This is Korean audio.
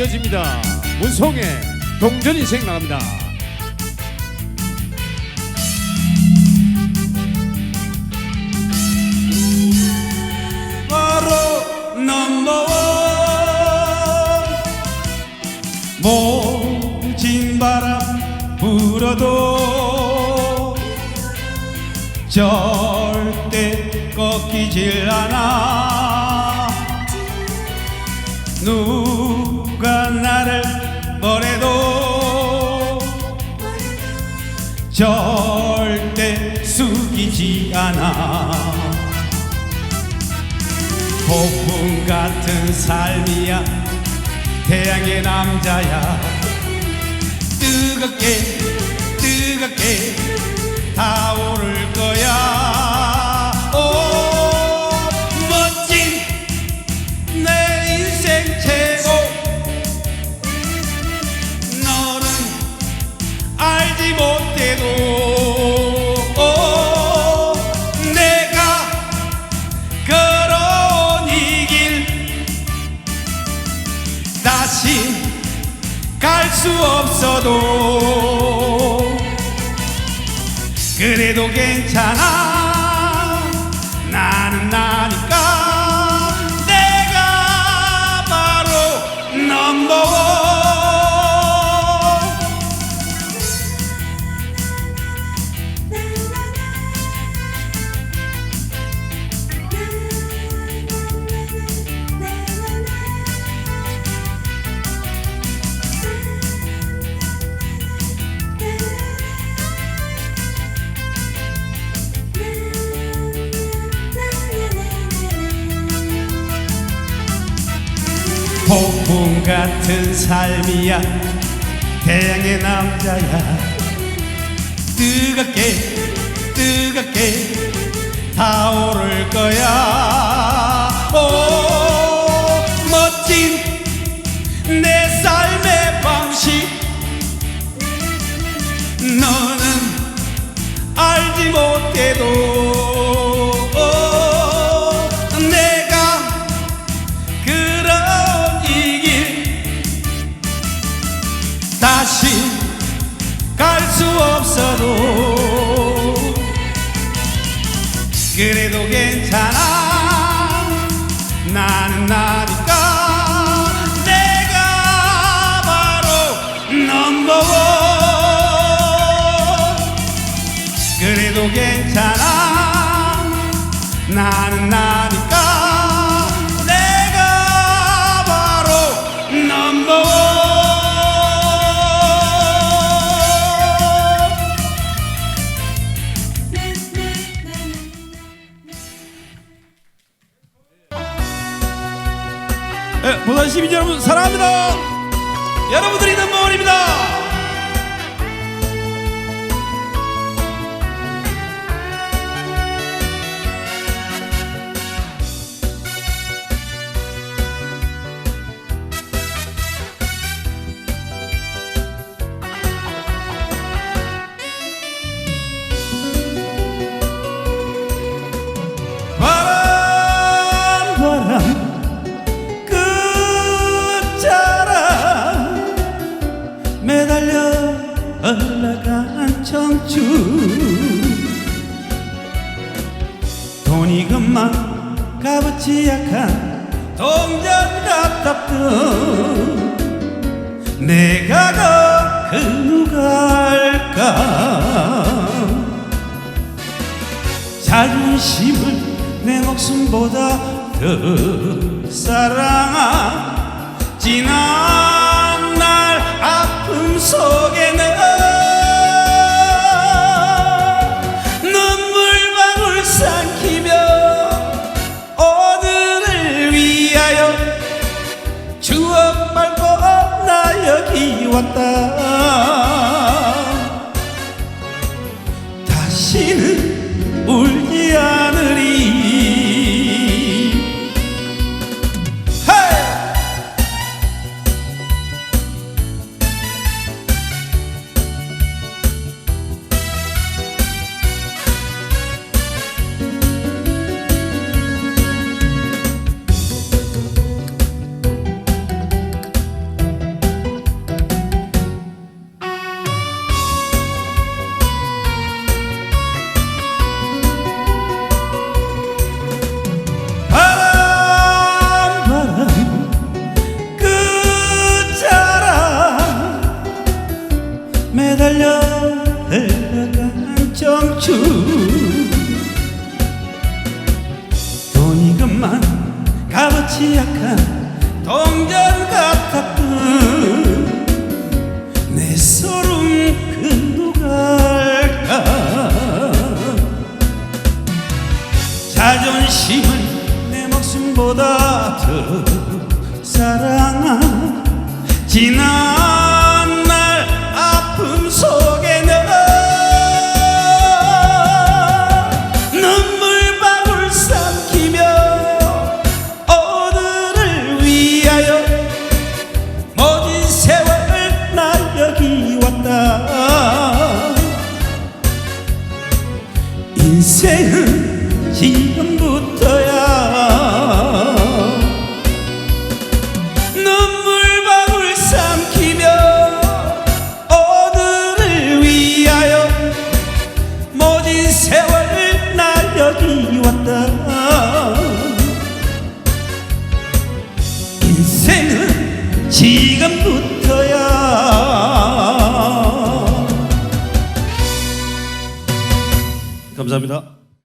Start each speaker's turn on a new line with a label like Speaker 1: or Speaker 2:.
Speaker 1: 이어집니다. 문송의 동전 인생 나갑니다.
Speaker 2: 바로 넘버원 모진 바람 불어도 절대 꺾이질 않아 누 가 나를 뭐래도 절대 숙이지 않아. 폭풍 같은 삶이야. 태양의 남자야. 뜨겁게 다시 갈수 없어도 그래도 괜찮아 폭풍 같은 삶이야. 태양의 남자야. 뜨겁게 뜨겁게 타오를 거야. 오 멋진 내 삶의 방식. 너는 알지 못해도 나는 나니까 내가 바로 넘버원 그래도 괜찮아. 나는 나니까 부산 시민 여러분 사랑합니다. 여러분들이 넘버원입니다 청춘 돈이 금방 값어치 약한 동전 같았던 내가 그 누가 알까? 자존심을 내 목숨보다 더 사랑한 지난 날 아픔 속에는 마치 약한 동전 같았던 내 소름 그 누갈까? 자존심을 내 목숨보다 더 사랑한 지난 인생은 지금부터야. 눈물방울 삼키며 오늘을 위하여 모진 세월 나 여기 왔다. 인생은 지금부터 감사합니다